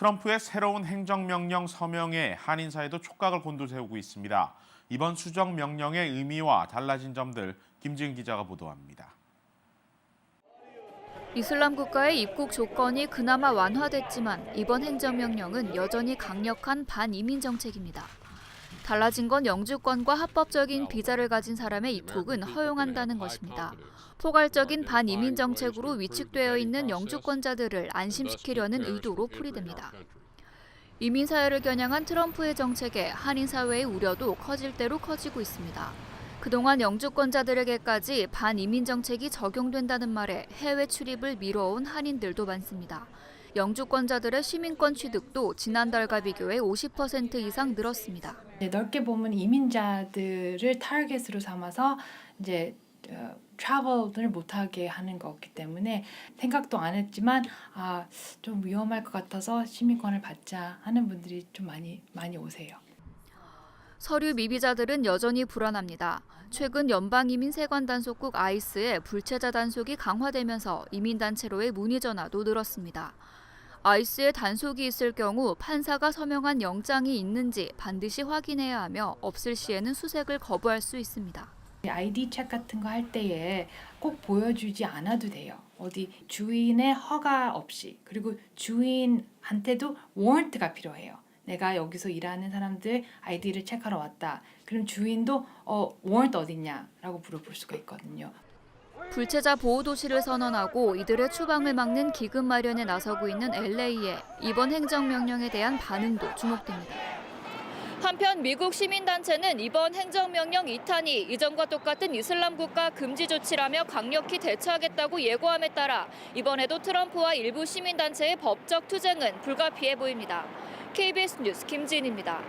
트럼프의 새로운 행정명령 서명에 한인 사회도 촉각을 곤두세우고 있습니다. 이번 수정 명령의 의미와 달라진 점들 김지은 기자가 보도합니다. 이슬람 국가의 입국 조건이 그나마 완화됐지만 이번 행정명령은 여전히 강력한 반이민 정책입니다. 달라진 건 영주권과 합법적인 비자를 가진 사람의 입국은 허용한다는 것입니다. 포괄적인 반이민 정책으로 위축되어 있는 영주권자들을 안심시키려는 의도로 풀이됩니다. 이민 사회를 겨냥한 트럼프의 정책에 한인 사회의 우려도 커질 대로 커지고 있습니다. 그동안 영주권자들에게까지 반이민 정책이 적용된다는 말에 해외 출입을 미뤄온 한인들도 많습니다. 영주권자들의 시민권 취득도 지난달과 비교해 50% 이상 늘었습니다. 이제 넓게 보면 이민자들을 타겟으로 삼아서 이제 어, 트래블을 못하게 하는 거기 때문에 생각도 안 했지만 아 좀 위험할 것 같아서 시민권을 받자 하는 분들이 좀 많이 많이 오세요. 서류 미비자들은 여전히 불안합니다. 최근 연방 이민 세관 단속국 아이스의 불체자 단속이 강화되면서 이민 단체로의 문의 전화도 늘었습니다. 아이스에 단속이 있을 경우 판사가 서명한 영장이 있는지 반드시 확인해야 하며 없을 시에는 수색을 거부할 수 있습니다. 아이디 책 같은 거 할 때에 꼭 보여주지 않아도 돼요. 어디 주인의 허가 없이 그리고 주인한테도 워런트가 필요해요. 내가 여기서 일하는 사람들 아이디를 체크하러 왔다. 그럼 주인도 어 워런트 어딨냐라고 물어볼 수가 있거든요. 불체자 보호 도시를 선언하고 이들의 추방을 막는 기금 마련에 나서고 있는 LA의 이번 행정명령에 대한 반응도 주목됩니다. 한편 미국 시민단체는 이번 행정명령 2탄이 이전과 똑같은 이슬람 국가 금지 조치라며 강력히 대처하겠다고 예고함에 따라 이번에도 트럼프와 일부 시민단체의 법적 투쟁은 불가피해 보입니다. KBS 뉴스 김지인입니다.